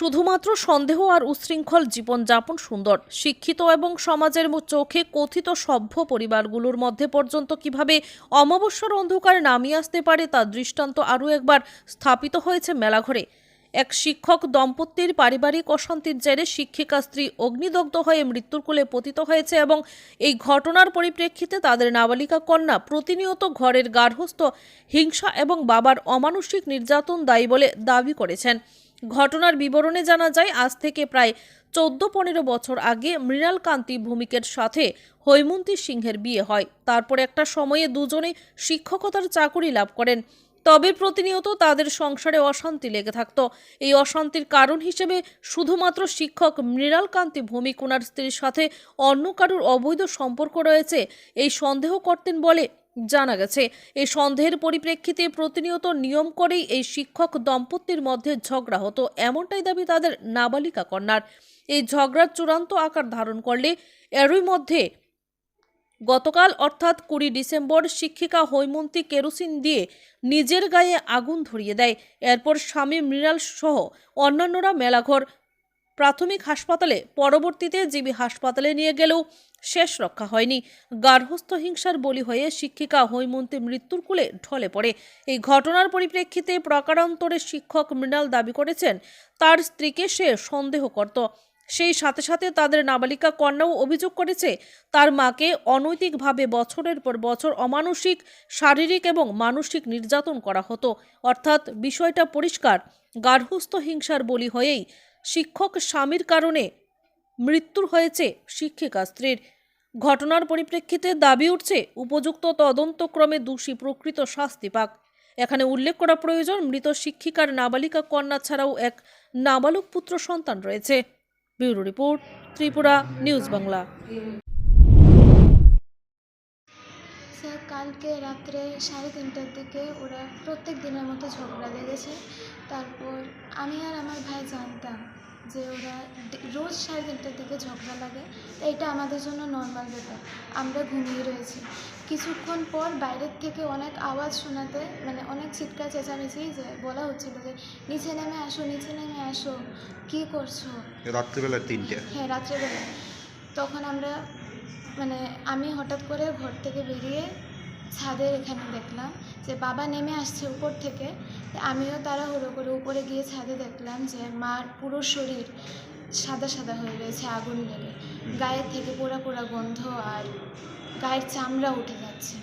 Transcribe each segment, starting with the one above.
শুধুমাত্র সন্দেহ আর উচ্ছৃঙ্খল জীবনযাপন সুন্দর। শিক্ষিত এবং সমাজের চোখে কথিত সভ্য পরিবারগুলোর মধ্যে পর্যন্ত কীভাবে অমাবস্যার অন্ধকার নামিয়ে আসতে পারে তার দৃষ্টান্ত আরও একবার স্থাপিত হয়েছে মেলাঘরে। এক শিক্ষক দম্পতির পারিবারিক অশান্তির জেরে শিক্ষিকা স্ত্রী অগ্নিদগ্ধ হয়ে মৃত্যুর কোলে পতিত হয়েছে এবং এই ঘটনার পরিপ্রেক্ষিতে তাদের নাবালিকা কন্যা প্রতিনিয়ত ঘরের গার্হস্থ হিংসা এবং বাবার অমানসিক নির্যাতন দায়ী বলে দাবি করেছেন। ঘটনার বিবরণে জানা যায়, আজ থেকে প্রায় চোদ্দ পনেরো বছর আগে মৃণাল কান্তি ভূমিকের সাথে হৈমন্তী সিংহের বিয়ে হয়। তারপর একটা সময়ে দুজনে শিক্ষকতার চাকুরি লাভ করেন। তবে প্রতিনিয়ত তাদের সংসারে অশান্তি লেগে থাকত। এই অশান্তির কারণ হিসেবে শুধুমাত্র শিক্ষক মৃণাল কান্তি ওনার স্ত্রীর সাথে অন্য কারুর অবৈধ সম্পর্ক রয়েছে, এই সন্দেহ করতেন বলে জানা গেছে, এই সন্দেহের পরিপ্রেক্ষিতে প্রতিনিয়ত নিয়ম করেই এই শিক্ষক দম্পতির মধ্যে ঝগড়া হতো। এমনটাই দাবি তাদের নাবালিকা কন্যার। এই ঝগড়ার চূড়ান্ত আকার ধারণ করলে এরই মধ্যে গতকাল অর্থাৎ কুড়ি ডিসেম্বর শিক্ষিকা হৈমন্তী কেরোসিন দিয়ে নিজের গায়ে আগুন ধরিয়ে দেয়। এরপর স্বামী মৃণাল সহ অন্যান্যরা মেলাঘর প্রাথমিক হাসপাতালে, পরবর্তীতে জিবি হাসপাতালে নিয়ে গেলেও শেষ রক্ষা হয়নি। গার্হস্থ হিংসার বলি হয়ে শিক্ষিকা হৈমন্তী মৃত্যুর কুলে ঢলে পড়ে। এই ঘটনার পরিপ্রেক্ষিতে প্রকারান্তরে শিক্ষক মৃণাল দাবি করেছেন, তার স্ত্রীকে সে সন্দেহ করত সেই সাথে সাথে তাদের নাবালিকা কন্যাও অভিযোগ করেছে, তার মাকে অনৈতিকভাবে বছরের পর বছর অমানসিক, শারীরিক এবং মানসিক নির্যাতন করা হতো। অর্থাৎ বিষয়টা পরিষ্কার গার্হস্থ হিংসার বলি হয়েই শিক্ষক স্বামীর কারণে মৃত্যুর হয়েছে শিক্ষিকা স্ত্রীর। ঘটনার পরিপ্রেক্ষিতে দাবি উঠছে, উপযুক্ত তদন্তক্রমে দোষী প্রকৃত শাস্তি পাক। এখানে উল্লেখ করা প্রয়োজন, মৃত শিক্ষিকার নাবালিকা কন্যা ছাড়াও এক নাবালক পুত্র সন্তান রয়েছে। Bureau report, Tripura, news Bangla. কালকে রাত্রে সাড়ে তিনটার দিকে ওরা প্রত্যেক দিনের মতো ঝগড়া লেগেছে। তারপর আমি আর আমার ভাই জানতাম যে ওরা রোজ সাড়ে তিনটার দিকে ঝগড়া লাগে। এটা আমাদের জন্য নর্মাল ব্যাপার। আমরা ঘুমিয়ে রয়েছি। কিছুক্ষণ পর বাইরের থেকে অনেক আওয়াজ শোনাতে মানে অনেক চিৎকার চেঁচামেচি যে বলা হচ্ছিল যে নিচে নেমে আসো নিচে নেমে আসো। কী করছ? রাত্রিবেলা তিনটে। হ্যাঁ রাত্রেবেলা তখন আমরা মানে আমি হঠাৎ করে ঘর থেকে বেরিয়ে ছাদের এখানে দেখলাম যে বাবা নেমে আসছে উপর থেকে। আমিও তাড়াহুড়ো করে উপরে গিয়ে ছাদে দেখলাম যে মার পুরো শরীর সাদা সাদা হয়ে রয়েছে আগুন লেগে। গায়ের থেকে পোড়া পোড়া গন্ধ আর গায়ের চামড়া উঠে যাচ্ছে।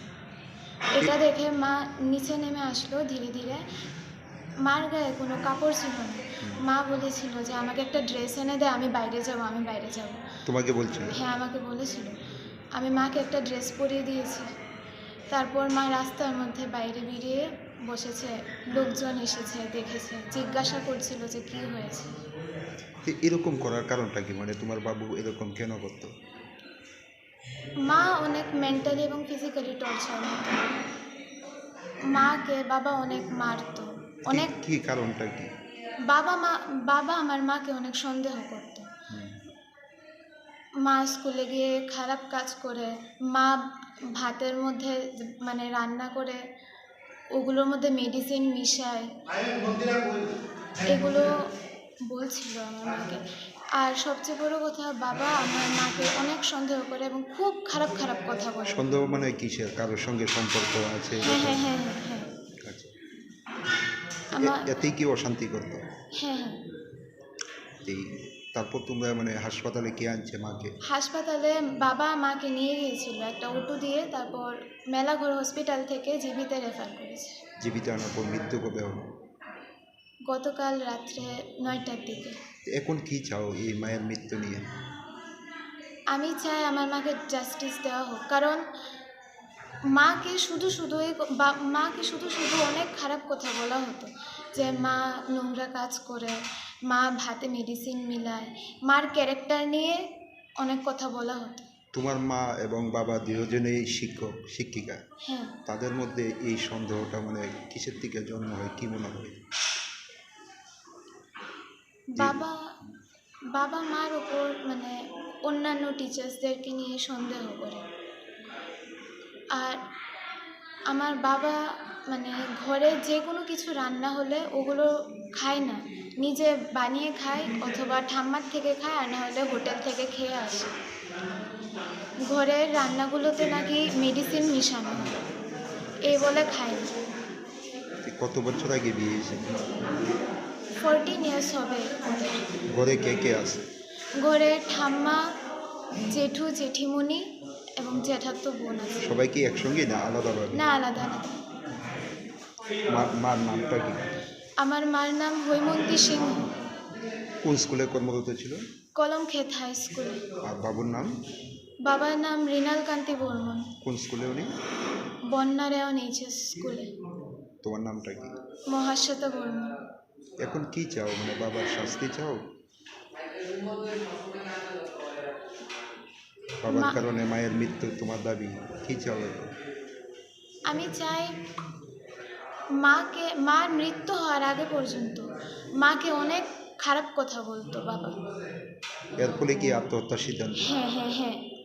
এটা দেখে মা নিচে নেমে আসলো ধীরে ধীরে। মার গায়ে কোনো কাপড় ছিল না। মা বলেছিল যে আমাকে একটা ড্রেস এনে দে আমি বাইরে যাব আমি বাইরে যাব। তোমাকে বলছিল? হ্যাঁ আমাকে বলেছিল। আমি মাকে একটা ড্রেস পরিয়ে দিয়েছি। তারপর মা রাস্তার মধ্যে বাইরে বেরিয়ে বসেছে লোকজন এসেছে দেখেছে জিজ্ঞাসা করছিল যে কি হয়েছে। এরকম করার কারণটা কি? মানে তোমার বাবু এরকম কেন করতো? মা অনেক মেন্টালি এবং ফিজিক্যালি টর্চার মাকে বাবা অনেক মারতো অনেক কি কারণটা কি? বাবা মা বাবা আমার মাকে অনেক সন্দেহ করতো। মা স্কুলে গিয়ে খারাপ কাজ করে মা ভাতের মধ্যে মানে রান্না করে ওগুলোর মধ্যে মেডিসিন মিশায়। এগুলো বলছিল আমার মাকে আর সবচেয়ে বড় কথা বাবা আমার মাকে অনেক সন্দেহ করে এবং খুব খারাপ খারাপ কথা বলে। সন্দেহ মানে কিসের? কারোর সঙ্গে সম্পর্ক আছে? হ্যাঁ হ্যাঁ হ্যাঁ হ্যাঁ। হ্যাঁ আচ্ছা। এতেই কি অশান্তি করতো? হ্যাঁ হ্যাঁ। তারপর তোমরা মানে হাসপাতালে কে আনছে মাকে? হাসপাতালে বাবা মাকে নিয়ে গিয়েছিল একটা অটো দিয়ে তারপর মেলাঘর হসপিটাল থেকে জীবিতে রেফার করেছে। জীবিত আনার পর মৃত্যু কবে হলো? গতকাল রাত্রে নয়টার দিকে। এখন কি চাও এই মায়ের মৃত্যু নিয়ে? আমি চাই আমার মাকে জাস্টিস দেওয়া হোক কারণ মাকে শুধু শুধু বা- মাকে শুধু শুধু অনেক খারাপ কথা বলা হতো যে মা নোংরা কাজ করে মা ভাতে মেডিসিন মিলায়। মার ক্যারেক্টার নিয়ে অনেক কথা বলা হতো। তোমার মা এবং বাবা দুজনেই শিক্ষক শিক্ষিকা। হ্যাঁ। তাদের মধ্যে এই সন্দেহটা মানে কিসের থেকে জন্ম হয় কি মনে হয়? বাবা বাবা মার ওপর মানে অন্যান্য টিচার্সদেরকে নিয়ে সন্দেহ করে। আর আমার বাবা মানে ঘরে যে কোনো কিছু রান্না হলে ওগুলো খায় না। নিজে বানিয়ে খায় অথবা ঠাম্মার থেকে খায় আর নাহলে হোটেল থেকে খেয়ে আসে। ঘরের রান্নাগুলোতে নাকি মেডিসিন মিশানো। এই বলে খায় না। কত বছর আগে বিয়ে হয়েছে? ফোরটিন ইয়ার্স হবে। ঘরে কে কে আছে? ঘরে ঠাম্মা জেঠু জেঠিমণি এবং জ্যাঠাতো বোন আছে। সবাই কি একসঙ্গে না আলাদাভাবে? না আলাদা আলাদা মার নামটা কি? আমার মার নাম হৈমন্তী সিংহ কোন স্কুলে কর্মরত ছিল? কলমক্ষেত হাই স্কুলে। আর বাবুর নাম? বাবার নাম রিনাল কান্তি বর্মন। কোন স্কুলে উনি? বন্যারায়ণ এইচএস স্কুলে। তোমার নামটা কি? মহাশ্বেতা বর্মন। এখন কি চাও? মানে বাবার শাস্তি চাও? বাবার কারণে মায়ের মৃত্যু তোমার দাবি। কি চাও আমি চাই মাকে মার মৃত্যু হওয়ার আগে পর্যন্ত মাকে অনেক খারাপ কথা বলতো বাবা। এর ফলে কি আত্মহত্যার সিদ্ধান্ত? হ্যাঁ হ্যাঁ হ্যাঁ।